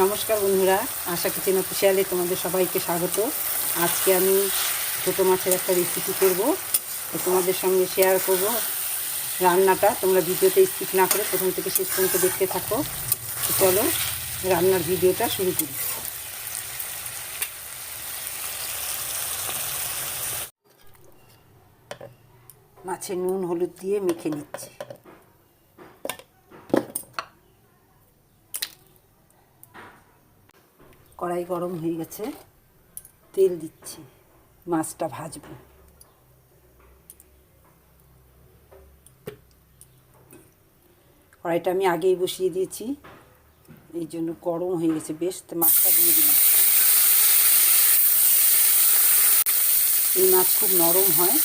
নমস্কার বন্ধুরা, আশা কিচেন অফিসিয়ালে তোমাদের সবাইকে স্বাগত। আজকে আমি ছোটো মাছের একটা রেসিপি করব। তো তোমাদের সঙ্গে শেয়ার করব রান্নাটা। তোমরা ভিডিওতে স্কিপ না করে প্রথম থেকে শেষ পর্যন্ত দেখতে থাকো। চলো রান্নার ভিডিওটা শুরু করি। মাছে নুন, হলুদ দিয়ে মেখে নিচ্ছি। কড়াই গরম হয়ে গেছে, তেল দিচ্ছি, মাছটা ভাজবো। কড়াইটা আমি আগেই বসিয়ে দিয়েছি, এই জন্য গরম হয়ে গেছে বেশ, তো মাছটা দিয়ে দিলাম। এই মাছ খুব নরম হয়,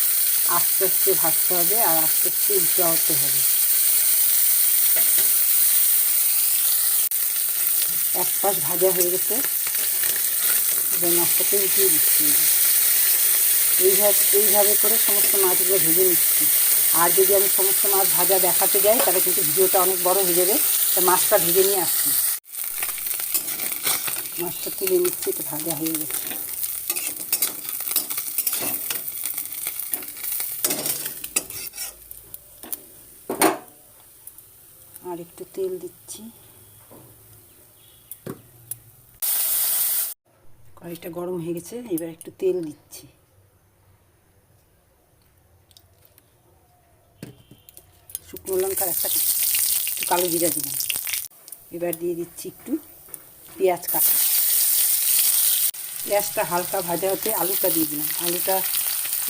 আস্তে আস্তে ভাজতে হবে আর আস্তে আস্তে উল্টাতে হবে। এক পাশ ভাজা হয়ে গেছে। এবার মাছটাকে উঠিয়ে দিচ্ছি। এইভাবে এইভাবে করে সমস্ত মাছগুলো ভেজে নিচ্ছি। আর যদি আমি সমস্ত মাছ ভাজা দেখাতে যাই, তাহলে কিন্তু ভিডিওটা অনেক বড় হয়ে যাবে। তা মাছটা ভেজে নিয়ে আসছি। মাছটা তুলে নিচ্ছি, এটা ভাজা হয়ে গেছে। আর একটু তেল দিচ্ছি। কড়াইটা গরম হয়ে গেছে, এবার একটু তেল দিচ্ছি। শুকনো লঙ্কার একটা একটু কালো জিরা দিলাম। এবার দিয়ে দিচ্ছি একটু পেঁয়াজ কাটা। পেঁয়াজটা হালকা ভাজা হতে আলুটা দিয়ে দিলাম। আলুটা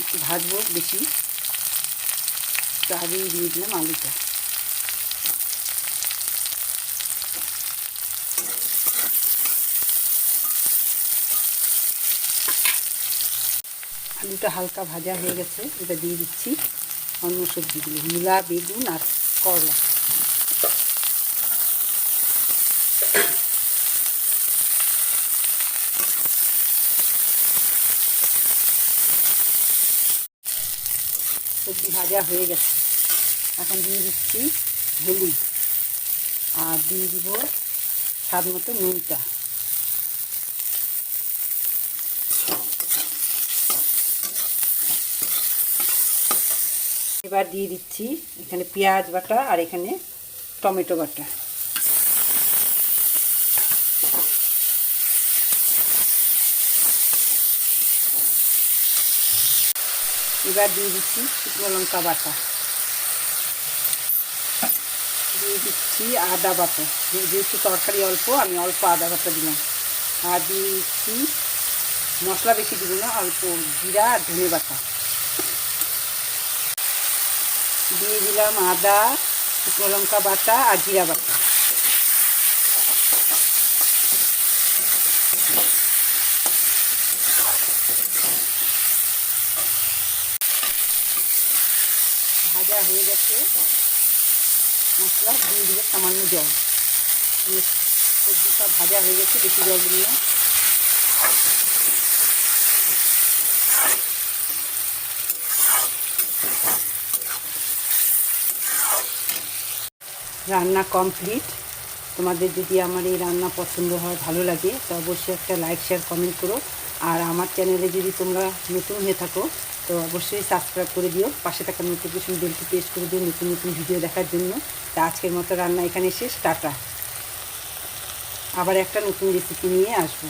একটু ভাজবো বেশি। একটু আগেই দিয়ে দিলাম আলুটা। আলুটা হালকা ভাজা হয়ে গেছে, এটা দিয়ে দিচ্ছি। অন্য সবজিগুলো মূলা, বেগুন আর করলা। সবজি ভাজা হয়ে গেছে। এখন দিয়ে দিচ্ছি হলুদ। আর দিয়ে দিব স্বাদ মতো নুনটা। এবার দিয়ে দিচ্ছি এখানে পেঁয়াজ বাটা আর এখানে টমেটো বাটা। এবার দিয়ে দিচ্ছি শুকনো লঙ্কা বাটা। দিয়ে দিচ্ছি আদা বাটা। যেহেতু তরকারি অল্প, আমি অল্প আদা বাটা দিলাম। আর দিয়ে দিচ্ছি মশলা বেশি দিব না, অল্প জিরা আর ধনে বাটা। দিয়ে দিলাম আদা, শুকনো লঙ্কা বাটা আর জিরা বাটা। ভাজা হয়ে গেছে। মশলা দিয়ে দিলে সামান্য জল। সবজিটা ভাজা হয়ে গেছে, বেশি জল দিল রান্না কমপ্লিট। তোমাদের যদি আমার এই রান্না পছন্দ হয়, ভালো লাগে, তো অবশ্যই একটা লাইক শেয়ার কমেন্ট করো। আর আমার চ্যানেলে যদি তোমরা নতুন হয়ে থাকো, তো অবশ্যই সাবস্ক্রাইব করে দিও। পাশে থাকা নোটিফিকেশন বেলটি প্রেস করে দিও নতুন নতুন ভিডিও দেখার জন্য। তা আজকের মতো রান্না এখানে শেষ। টাটা। আবার একটা নতুন রেসিপি নিয়ে আসব।